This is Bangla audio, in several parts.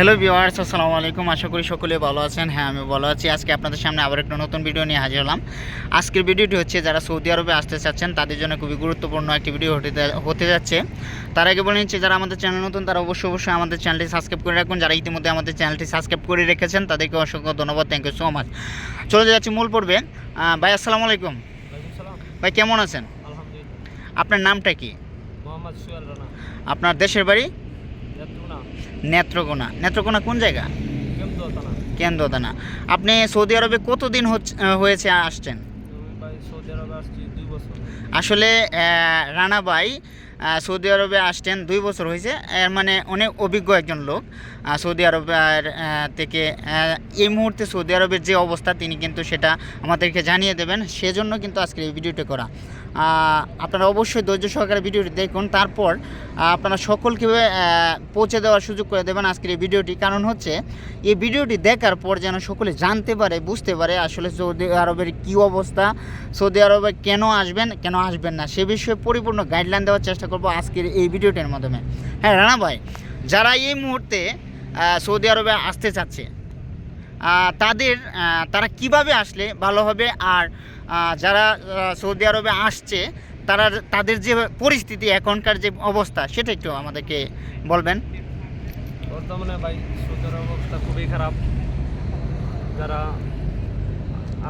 হ্যালো ভিওয়ার্স আসসালামু আলাইকুম। আশা করি সকলে ভালো আছেন। হ্যাঁ আমি ভালো আছি। আজকে আপনাদের সামনে আবার একটা নতুন ভিডিও নিয়ে হাজির হলাম। আজকের ভিডিওটি হচ্ছে যারা সৌদি আরবে আসতে চাচ্ছেন তাদের জন্য খুবই গুরুত্বপূর্ণ একটি ভিডিও হতে হতে যাচ্ছে। তার আগে বলে নিচ্ছি যারা আমাদের চ্যানেল নতুন তারা অবশ্যই অবশ্যই আমাদের চ্যানেলটি সাবস্ক্রাইব করে রাখুন। যারা ইতিমধ্যে আমাদের চ্যানেলটি সাবস্ক্রাইব করে রেখেছেন তাদেরকে অসংখ্য ধন্যবাদ। থ্যাংক ইউ সো মাচ চলে যাচ্ছি মূল পর্বে। ভাই আসসালামু আলাইকুম। ভাই কেমন আছেন? আপনার নামটা কি? আপনার দেশের বাড়ি? নেত্রকোনা। নেত্রকোনা কোন জায়গা? কেন্দ্রদানা আপনি সৌদি আরবে কতদিন হয়েছে আসছেন? আসলে আহ, রানা ভাই সৌদি আরবে আসছেন দুই বছর হয়েছে। এর মানে অনেক অভিজ্ঞ একজন লোক। সৌদি আরবের থেকে এই মুহূর্তে সৌদি আরবের যে অবস্থা তিনি কিন্তু সেটা আমাদেরকে জানিয়ে দেবেন। সেজন্য কিন্তু আজকের এই ভিডিওটি করা। আপনারা অবশ্যই ধৈর্য সহকারে ভিডিওটি দেখুন। তারপর আপনারা সকলকে পৌঁছে দেওয়ার সুযোগ করে দেবেন আজকের এই ভিডিওটি। কারণ হচ্ছে, এই ভিডিওটি দেখার পর যেন সকলে জানতে পারে, বুঝতে পারে আসলে সৌদি আরবের কী অবস্থা, সৌদি আরবে কেন আসবেন কেন আসবেন না, সে বিষয়ে পরিপূর্ণ গাইডলাইন দেওয়ার চেষ্টা করব আজকের এই ভিডিওটির মাধ্যমে। হ্যাঁ রানা ভাই, যারা এই মুহূর্তে সৌদি আরবে আসতে চাচ্ছে তাদের তারা কীভাবে আসলে ভালো হবে আর যারা সৌদি আরবে আসছে, তারা তাদের যে পরিস্থিতি, এখনকার যে অবস্থা, সেটা একটু আমাদেরকে বলবেন। বর্তমানে ভাই, সৌদি আরব অবস্থা খুবই খারাপ। যারা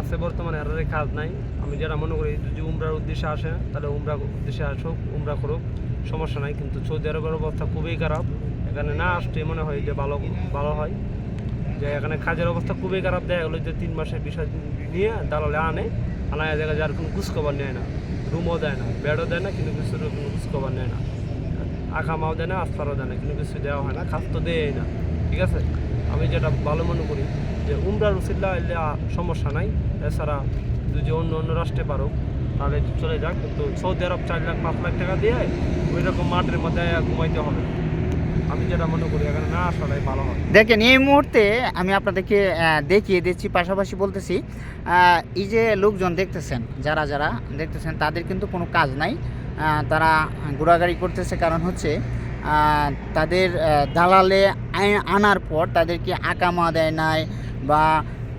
আছে বর্তমানে, আর কাজ নাই। আমি যারা মনে করি, যদি উমরার উদ্দেশ্যে আসে, তাহলে উমরা উদ্দেশ্যে আসুক, উমরা করুক, সমস্যা নাই। কিন্তু সৌদি আরবের অবস্থা খুবই খারাপ। এখানে না আসতে মনে হয় যে ভালো ভালো হয়। যে এখানে কাজের অবস্থা খুবই খারাপ। দেখা গেলো যে তিন মাসের বিষয় নিয়ে দালালে আনে। আনায় জায়গায় যার কোনো খোঁজখবর নেয় না। রুমও দেয় না, বেডও দেয় না, কিন্তু কিছু কোনো খোঁজখবর নেয় না। আখামাও দেয় না আস্তারও দেয় না, কিন্তু কিছু দেওয়া হয় না, খাস তো দেয় না। ঠিক আছে? আমি যেটা ভালো মনে করি যে, উমরার উসিল্লা এলে সমস্যা নাই। এছাড়া যদি অন্য অন্য রাষ্ট্রে পারো, তাহলে চলে যাক। কিন্তু সৌদি আরব চার লাখ, পাঁচ লাখ টাকা দিয়ে ওই রকম মাঠের মধ্যে ঘুমাইতে হবে। আমি যেটা মনে করি, এখানে না আসাটাই ভালো হয় দেখেন, এই মুহূর্তে আমি আপনাদেরকে দেখিয়ে দিচ্ছি, পাশাপাশি বলতেছি এই যে লোকজন দেখতেছেন, যারা যারা দেখতেছেন, তাদের কিন্তু কোনো কাজ নাই। তারা ঘোরাঘুরি করতেছে, কারণ হচ্ছে তাদের দালালে আনার পর তাদেরকে আকামা দেয় নাই বা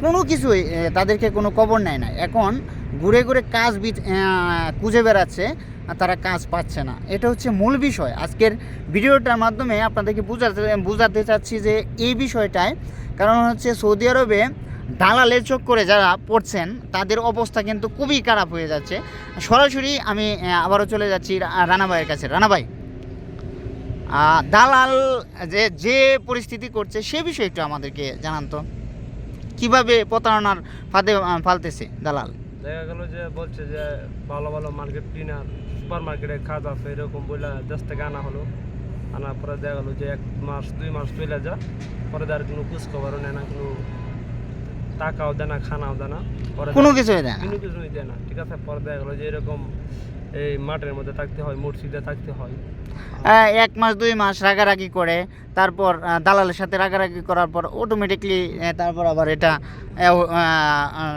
কোনো কিছুই তাদেরকে কোনো কবর নেয় না এখন ঘুরে ঘুরে কাজ খুঁজে বেড়াচ্ছে তারা কাজ পাচ্ছে না। এটা হচ্ছে মূল বিষয়। আজকের ভিডিওটার মাধ্যমে আপনাদেরকে বুঝাতে বুঝাতে চাচ্ছি যে এই বিষয়টায়, কারণ হচ্ছে সৌদি আরবে দালালের চোখ করে যারা পড়ছেন, তাদের অবস্থা কিন্তু খুবই খারাপ হয়ে যাচ্ছে। সরাসরি আমি আবারও চলে যাচ্ছি রা- রানা ভাইয়ের কাছে। রানা ভাই দালাল যে যে পরিস্থিতি করছে, সে বিষয়ে একটু আমাদেরকে জানান তো। কীভাবে প্রতারণার ফাঁদে ফালতেছে দালাল? দেখা গেলো যে বলছে যে ভালো ভালো মার্কেট ক্লিনার সুপার মার্কেটে কাজ আছে এরকম বলে দেশ থেকে আনা হলো। আনার পরে দেখা গেলো যে এক মাস দুই মাস চলে যা পরে আর কোনো খোঁজ খবরও নেয় না কোনো টাকাও দেয় না খানাও দেয় না। পরে কোনো কিছুই দেয় না। কোনো কিছুই দেয় না ঠিক আছে? পরে দেখা গেলো যে এরকম এই মাঠের মধ্যে থাকতে হয় মসজিদে থাকতে হয়। আহ, এক মাস দুই মাস রাগারাগি করে তারপর দালালের সাথে রাগারাগি করার পর অটোমেটিকলি তারপর আবার এটা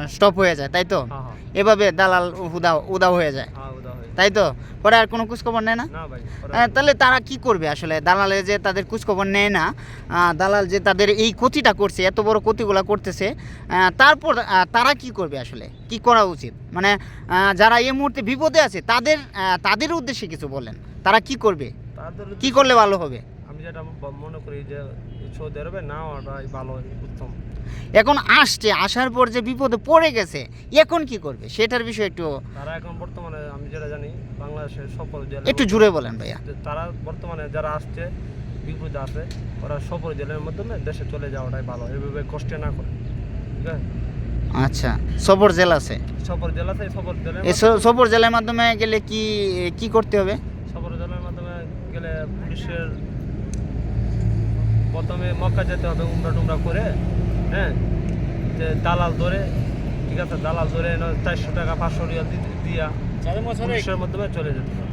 স্টপ হয়ে যায় তাই তো? হ্যাঁ হ্যাঁ। এভাবে দালাল উদা উদাও হয়ে যায়। হ্যাঁ হয়। তাই তো? পরে আর কোনো খোঁজখবর নেয় না? তাহলে তারা কি করবে আসলে? দালালে যে তাদের খোঁজখবর নেয় না দালাল যে তাদের এই ক্ষতিটা করছে এত বড় ক্ষতিগুলো করতেছে তারপর তারা কি করবে আসলে? কি করা উচিত? মানে যারা এই মুহূর্তে বিপদে আছে তাদের তাদের উদ্দেশ্যে কিছু বলেন। তারা কি করবে? কি করলে ভালো হবে? আমি যেটা মনে করি যে সৌদি আরবে না ওটাই ভালো উত্তম। এখন আসছে আসার পর যে বিপদে পড়ে গেছে এখন কি করবে? সেটার বিষয়ে একটু তারা এখন বর্তমানে আমি যেটা জানি বাংলাদেশের সকল জেলা একটু জুড়ে বলেন ভাইয়া। তারা বর্তমানে যারা আসছে বিপদে আছে ওরা সফর জেলের মাধ্যমে দেশে চলে যাওয়াটাই ভালো এভাবে কষ্টে না করে। ঠিক আছে? আচ্ছা সবর জেল আছে? সফর জেলাতে সফর জেলের এই সবর জেলার মাধ্যমে গেলে কি কি করতে হবে? সফর জেলার মাধ্যমে গেলে পুলিশের প্রথমে মক্কা যেতে হবে উমরা টুমরা করে হ্যাঁ? যে দালাল ধরে ঠিক আছে? দালাল ধরে চারশো টাকা পাঁচশো রিয়াল দিয়া পুলিশের মাধ্যমে চলে যেতে হবে।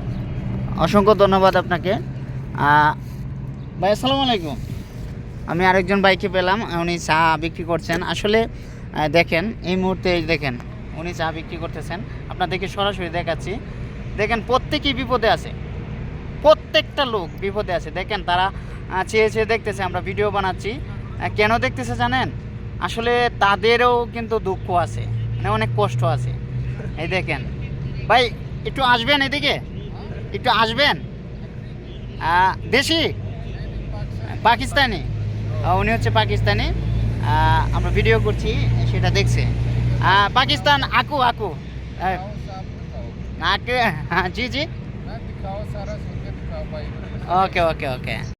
অসংখ্য ধন্যবাদ আপনাকে। ভাই আসসালামু আলাইকুম। আমি আরেকজন বাইকে পেলাম উনি চা বিক্রি করছেন। আসলে দেখেন এই মুহূর্তে দেখেন উনি চা বিক্রি করতেছেন। আপনাদেরকে সরাসরি দেখাচ্ছি। দেখেন প্রত্যেকেই বিপদে আছে। প্রত্যেকটা লোক বিপদে আছে। দেখেন তারা চেয়ে চেয়ে দেখতেছে আমরা ভিডিও বানাচ্ছি। কেন দেখতেছে জানেন? আসলে তাদেরও কিন্তু দুঃখ আছে মানে অনেক কষ্ট আছে। এই দেখেন। ভাই একটু আসবেন এদিকে? একটু আসবেন? দেশি? পাকিস্তানি? উনি হচ্ছে পাকিস্তানি। আমরা ভিডিও করছি সেটা দেখছে। পাকিস্তান আকু আকু। হ্যাঁ, জি জি। ওকে ওকে ওকে